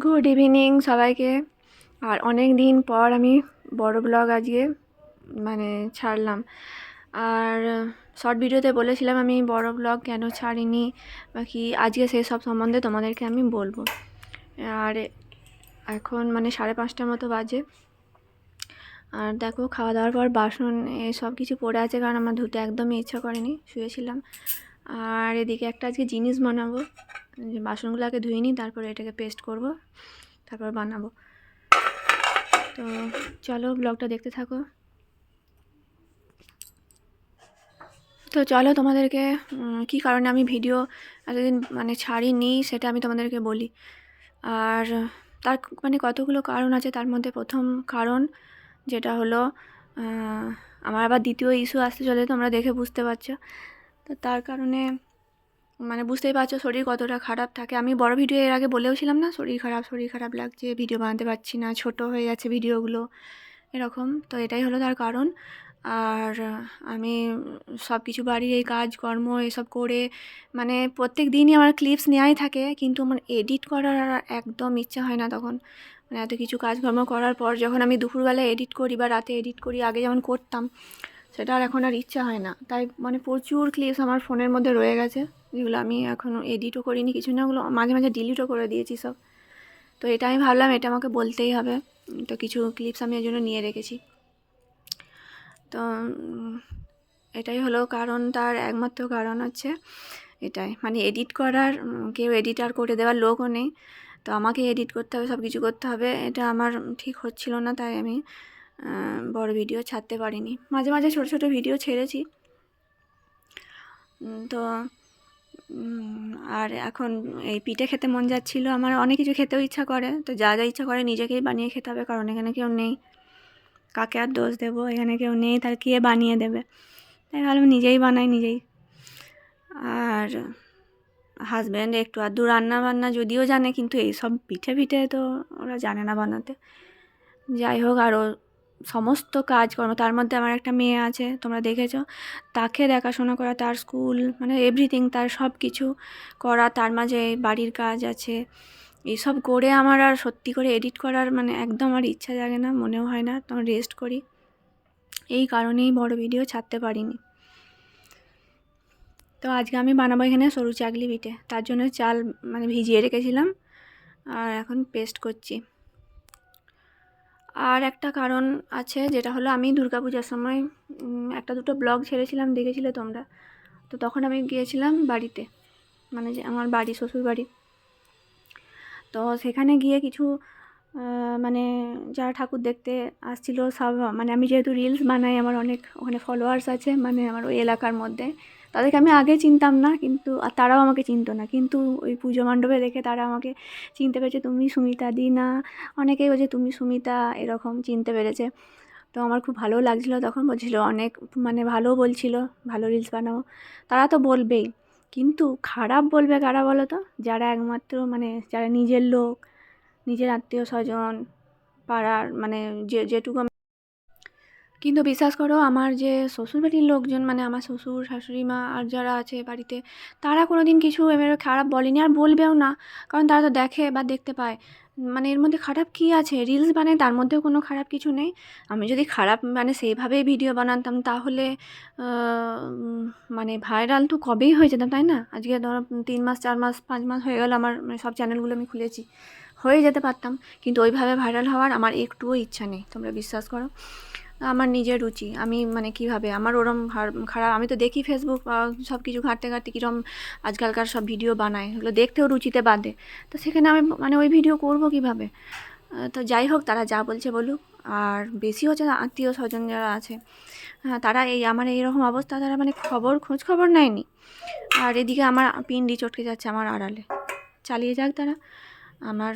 Good evening সবাইকে। আর অনেক দিন পর আমি বড় ব্লগ আজকে মানে ছাড়লাম। আর শর্ট ভিডিওতে বলেছিলাম আমি বড় ব্লগ কেন ছাড়িনি বা কি আজকে সেই সব সম্বন্ধে তোমাদেরকে আমি বলব। আর এখন মানে সাড়ে পাঁচটার মতো বাজে। আর দেখো খাওয়া দাওয়ার পর বাসন সব কিছু পড়ে আছে কারণ আমার ধুতে একদমই ইচ্ছা করেনি, শুয়েছিলাম। আর এদিকে একটা আজকে জিনিস বানাবো। বাসনগুলো আগে ধুয়ে নিই, তারপরে এটাকে পেস্ট করব, তারপর বানাবো। তো চলো ব্লগটা দেখতে থাকো। তো চলো তোমাদেরকে কী কারণে আমি ভিডিও এতদিন মানে ছাড়িনি সেটা আমি তোমাদেরকে বলি। আর তার মানে কতগুলো কারণ আছে, তার মধ্যে প্রথম কারণ যেটা হলো আমার আবার দ্বিতীয় ইস্যু আসতে চলে তোমরা দেখে বুঝতে পারছ। তো তার কারণে মানে বুঝতেই পারছ শরীর কতটা খারাপ থাকে। আমি বড় ভিডিও এর আগে বলেওছিলাম না, শরীর খারাপ শরীর খারাপ লাগছে ভিডিও বানাতে পারছি না, ছোট হয়ে যাচ্ছে ভিডিওগুলো এরকম। তো এটাই হলো তার কারণ। আর আমি সব কিছু বাড়ির এই কাজকর্ম এসব করে মানে প্রত্যেক দিনই আমার ক্লিপস নেওয়াই থাকে, কিন্তু আমার এডিট করার একদম ইচ্ছা হয় না তখন। মানে এত কিছু কাজকর্ম করার পর যখন আমি দুপুরবেলা এডিট করি বা রাতে এডিট করি, আগে যেমন করতাম, সেটা আর এখন আর ইচ্ছা হয় না। তাই মানে প্রচুর ক্লিপস আমার ফোনের মধ্যে রয়ে গেছে। যেগুলো আমি এখনও এডিটও করিনি, কিছু না, ওগুলো মাঝে মাঝে ডিলিটও করে দিয়েছি সব। তো এটা আমি ভাবলাম, এটা আমাকে বলতেই হবে। তো কিছু ক্লিপস আমি এর জন্য নিয়ে রেখেছি। তো এটাই হলো কারণ, তার একমাত্র কারণ হচ্ছে এটাই। মানে এডিট করার কেউ এডিটার করে দেওয়ার লোকও নেই। তো আমাকে এডিট করতে হবে সব কিছু করতে হবে। এটা আমার ঠিক হচ্ছিল না, তাই আমি বড় ভিডিও ছাড়তে পারিনি। মাঝে মাঝে ছোট ছোট ভিডিও ছেড়েছি। তো আর এখন এই পিঠে খেতে মন যাচ্ছিল। আমার অনেক কিছু খেতেও ইচ্ছা করে, তো যা যা ইচ্ছা করে নিজেকেই বানিয়ে খেতে হবে, কারণ এখানে কেউ নেই। কাকে আর দোষ দেবো? এখানে কেউ নেই তার কে বানিয়ে দেবে? তাই ভাবলাম নিজেই বানাই, নিজেই। আর হাজব্যান্ড একটু আধটু রান্না বান্না যদিও জানে, কিন্তু এইসব পিঠে পিঠে তো ওরা জানে না বানাতে। যাই হোক, আরও সমস্ত কাজকর্ম, তার মধ্যে আমার একটা মেয়ে আছে, তোমরা দেখেছ। তাকে দেখাশোনা করা, তার স্কুল মানে এভরিথিং তার সব কিছু করা, তার মাঝে বাড়ির কাজ আছে। এইসব করে আমার আর সত্যি করে এডিট করার মানে একদম আমার ইচ্ছা জাগে না, মনেও হয় না, তখন রেস্ট করি। এই কারণেই বড় ভিডিও ছাড়তে পারিনি। তো আজকে আমি বানাবো এখানে সরু চাকলি পিঠে, তার জন্য চাল মানে ভিজিয়ে রেখেছিলাম, আর এখন পেস্ট করছি। আর একটা কারণ আছে, যেটা হলো আমি দুর্গাপূজার সময় একটা দুটো ব্লগ ছেড়েছিলাম, দেখেছিলে তোমরা? তো তখন আমি গিয়েছিলাম বাড়িতে মানে যে আমার বাড়ি শ্বশুর বাড়ি তো সেখানে গিয়ে কিছু মানে যারা ঠাকুর দেখতে আসছিল সব মানে আমি যেহেতু রিলস বানাই, আমার অনেক, ওখানে ফলোয়ার্স আছে মানে আমার ওই এলাকার মধ্যে। তাদেরকে আমি আগে চিনতাম না, কিন্তু, আর তারাও আমাকে চিনতো না। কিন্তু ওই পুজো মণ্ডপে দেখে তারা আমাকে চিনতে পেরেছে, তুমি সুমিতা দি না অনেকেই বলছে, তুমি সুমিতা, এরকম চিনতে পেরেছে। তো আমার খুব ভালো লাগছিল, তখন বলছিল অনেক মানে ভালো বলছিল, ভালো রিলস বানাও। তারা তো বলবেই, কিন্তু খারাপ বলবে কারা বলো তো? যারা একমাত্র মানে যারা নিজের লোক, নিজের আত্মীয় স্বজন, পাড়ার মানে যে, যেটুকু কিন্তু বিশ্বাস করো, আমার যে শ্বশুরবাড়ির লোকজন মানে আমার শ্বশুর, শাশুড়ি মা আর যারা আছে বাড়িতে, তারা কোনো দিন কিছু এবারে খারাপ বলেনি আর বলবেও না। কারণ তারা তো দেখে বা দেখতে পায়। মানে এর মধ্যে খারাপ কী আছে? রিলস বানাই তার মধ্যেও কোনো খারাপ কিছু নেই। আমি যদি খারাপ মানে সেইভাবেই ভিডিও বানাতাম, তাহলে মানে ভাইরাল তো কবেই হয়ে যেতাম, তাই না? আজকে ধরো তিন মাস, চার মাস, পাঁচ মাস হয়ে গেল, আমার মানে সব চ্যানেলগুলো আমি খুলেছি। হয়ে যেতে পারতাম। কিন্তু ওইভাবে ভাইরাল হওয়ার আমার একটুও ইচ্ছা নেই, তোমরা বিশ্বাস করো। আমার নিজের রুচি। আমি মানে কীভাবে? আমার ওরম খারাপ, আমি তো দেখি ফেসবুক সব কিছু ঘাঁটতে ঘাঁটতে কীরকম আজকালকার সব ভিডিও বানায়। ওগুলো দেখতেও রুচিতে বাদে। তো সেখানে আমি মানে ওই ভিডিও করব কীভাবে? তো যাই হোক, তারা যা বলছে বলুক। আর বেশি হচ্ছে আত্মীয় স্বজন যারা আছে হ্যাঁ তারা এই, আমার এইরকম অবস্থা, তারা মানে খবর, খোঁজ খবর নেয়নি। আর এদিকে আমার পিন্ডি চটকে যাচ্ছে আমার আড়ালে। চালিয়ে যাক তারা। আমার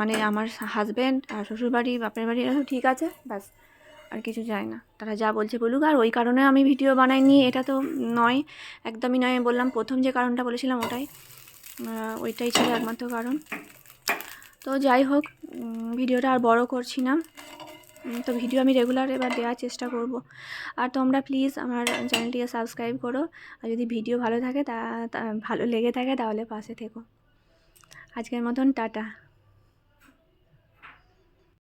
মানে আমার হাজব্যান্ড আর শ্বশুরবাড়ি, বাপের বাড়ি, এরা ঠিক আছে, ব্যাস। আর কিছু যায় না। তারা যা বলছে বলুক, আর ওই কারণে আমি ভিডিও বানাইনি এটা তো নয়, একদমই নয়। আমি বললাম, প্রথম যে কারণটা বলেছিলাম ওটাই। ওইটাই ছিল একমাত্র কারণ। তো যাই হোক ভিডিওটা আর বড় করছি না। তো ভিডিও আমি রেগুলার এবার দেওয়ার চেষ্টা করব। আর তোমরা প্লিজ আমার চ্যানেলটিকে সাবস্ক্রাইব করো। আর যদি ভিডিও ভালো থাকে তা- ভালো লেগে থাকে তাহলে পাশে থেকো। আজকের মতন, টাটা।